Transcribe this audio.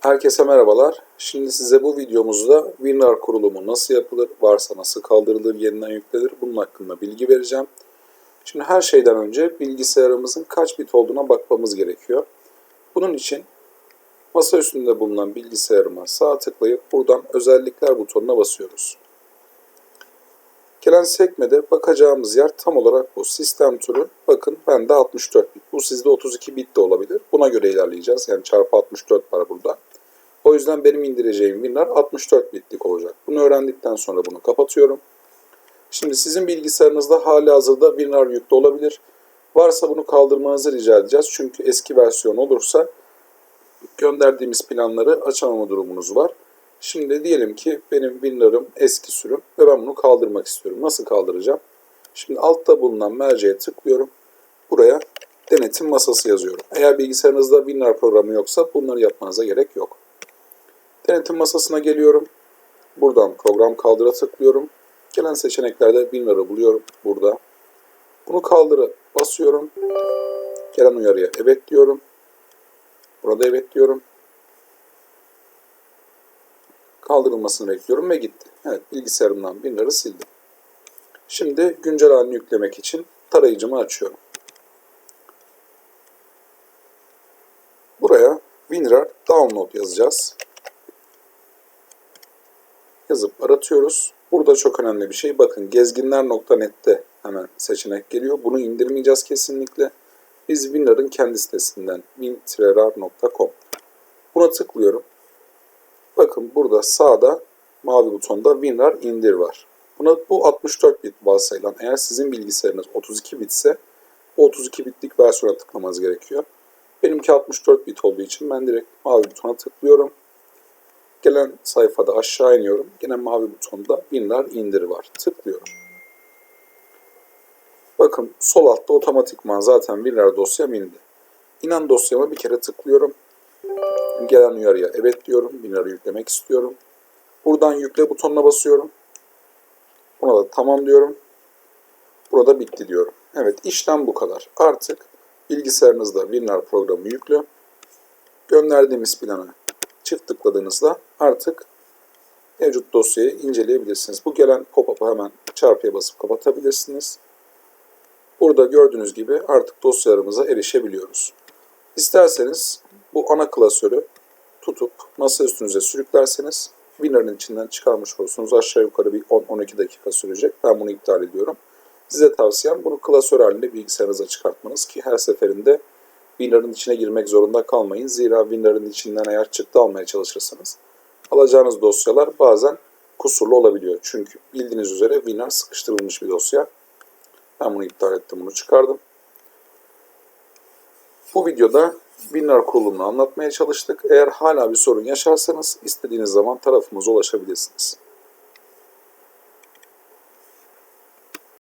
Herkese merhabalar. Şimdi size bu videomuzda WinRAR kurulumu nasıl yapılır, varsa nasıl kaldırılır, yeniden yüklenir bunun hakkında bilgi vereceğim. Şimdi her şeyden önce bilgisayarımızın kaç bit olduğuna bakmamız gerekiyor. Bunun için masa üstünde bulunan bilgisayarıma sağ tıklayıp buradan özellikler butonuna basıyoruz. Gelen sekmede bakacağımız yer tam olarak bu. Sistem türü bakın bende 64 bit. Bu sizde 32 bit de olabilir. Buna göre ilerleyeceğiz. Yani çarpı 64 var burada. O yüzden benim indireceğim WinRAR 64 bitlik olacak. Bunu öğrendikten sonra bunu kapatıyorum. Şimdi sizin bilgisayarınızda hali hazırda WinRAR yüklü olabilir. Varsa bunu kaldırmanızı rica edeceğiz. Çünkü eski versiyon olursa gönderdiğimiz planları açamama durumunuz var. Şimdi diyelim ki benim WinRAR'ım eski sürüm ve ben bunu kaldırmak istiyorum. Nasıl kaldıracağım? Şimdi altta bulunan merceğe tıklıyorum. Buraya denetim masası yazıyorum. Eğer bilgisayarınızda WinRAR programı yoksa bunları yapmanıza gerek yok. Denetim masasına geliyorum. Buradan program kaldıra tıklıyorum. Gelen seçeneklerde WinRAR'ı buluyorum burada. Bunu kaldıra basıyorum. Gelen uyarıya evet diyorum. Burada evet diyorum. Kaldırılmasını bekliyorum ve gitti. Evet bilgisayarımdan WinRAR'ı sildim. Şimdi güncel halini yüklemek için tarayıcımı açıyorum. Buraya WinRAR download yazacağız. Yazıp aratıyoruz. Burada çok önemli bir şey. Bakın gezginler.net'te hemen seçenek geliyor. Bunu indirmeyeceğiz kesinlikle. Biz WinRAR'ın kendi sitesinden win-rar.com Buna tıklıyorum. Bakın burada sağda mavi butonda WinRAR indir var. Buna bu 64 bit varsayılan eğer sizin bilgisayarınız 32 bitse o 32 bitlik versiyona tıklamanız gerekiyor. Benimki 64 bit olduğu için ben direkt mavi butona tıklıyorum. Gelen sayfada aşağı iniyorum. Yine mavi butonda WinRAR indir var. Tıklıyorum. Bakın sol altta otomatikman zaten WinRAR dosyam indi. İnan dosyama bir kere tıklıyorum. Gelen uyarıya evet diyorum. WinRAR'ı yüklemek istiyorum. Buradan yükle butonuna basıyorum. Buna da tamam diyorum. Burada bitti diyorum. Evet işlem bu kadar. Artık bilgisayarınızda WinRAR programı yüklü. Gönderdiğimiz plana çift tıkladığınızda artık mevcut dosyayı inceleyebilirsiniz. Bu gelen pop-up'ı hemen çarpıya basıp kapatabilirsiniz. Burada gördüğünüz gibi artık dosyalarımıza erişebiliyoruz. İsterseniz bu ana klasörü tutup masa üstünüze sürüklerseniz WinRAR'ın içinden çıkarmış olursunuz. Aşağı yukarı bir 10-12 dakika sürecek. Ben bunu iptal ediyorum. Size tavsiyem bunu klasör halinde bilgisayarınıza çıkartmanız ki her seferinde WinRAR'ın içine girmek zorunda kalmayın. Zira WinRAR'ın içinden eğer çıktı almaya çalışırsanız alacağınız dosyalar bazen kusurlu olabiliyor. Çünkü bildiğiniz üzere WinRAR sıkıştırılmış bir dosya. Ben bunu iptal ettim, bunu çıkardım. Bu videoda WinRAR kurulumunu anlatmaya çalıştık. Eğer hala bir sorun yaşarsanız istediğiniz zaman tarafımıza ulaşabilirsiniz.